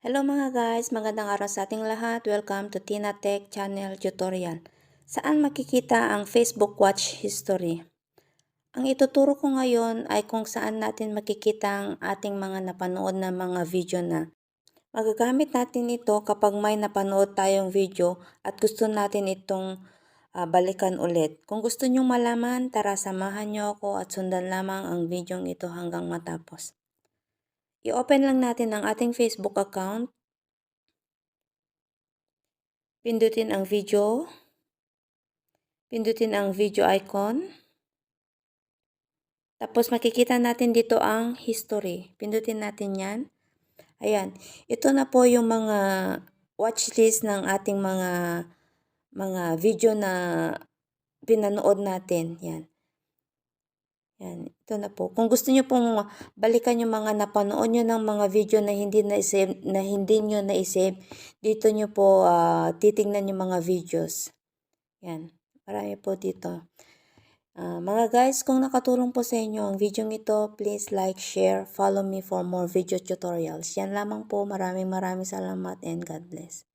Hello mga guys, magandang araw sa ating lahat. Welcome to Tina Tech Channel Tutorial. Saan makikita ang Facebook Watch History? Ang ituturo ko ngayon ay kung saan natin makikita ang ating mga napanood na mga video na. Magagamit natin ito kapag may napanood tayong video at gusto natin itong ah, balikan ulit. Kung gusto nyong malaman, tara samahan nyo ako at sundan lamang ang video ito hanggang matapos. I-open lang natin ang ating Facebook account. Pindutin ang video. Pindutin ang video icon. Tapos makikita natin dito ang history. Pindutin natin yan. Ayan. Ito na po yung mga watchlist ng ating mga mga video na pinanood natin. Yan. Yan, ito na po. Kung gusto niyo pong balikan yung mga napanood niyo ng mga video na hindi na save na hindi niyo na save dito niyo po uh, titingnan yung mga videos. Yan. Marami po dito. Uh, mga guys, kung nakatulong po sa inyo ang video ito, please like, share, follow me for more video tutorials. Yan lamang po. Maraming maraming salamat and God bless.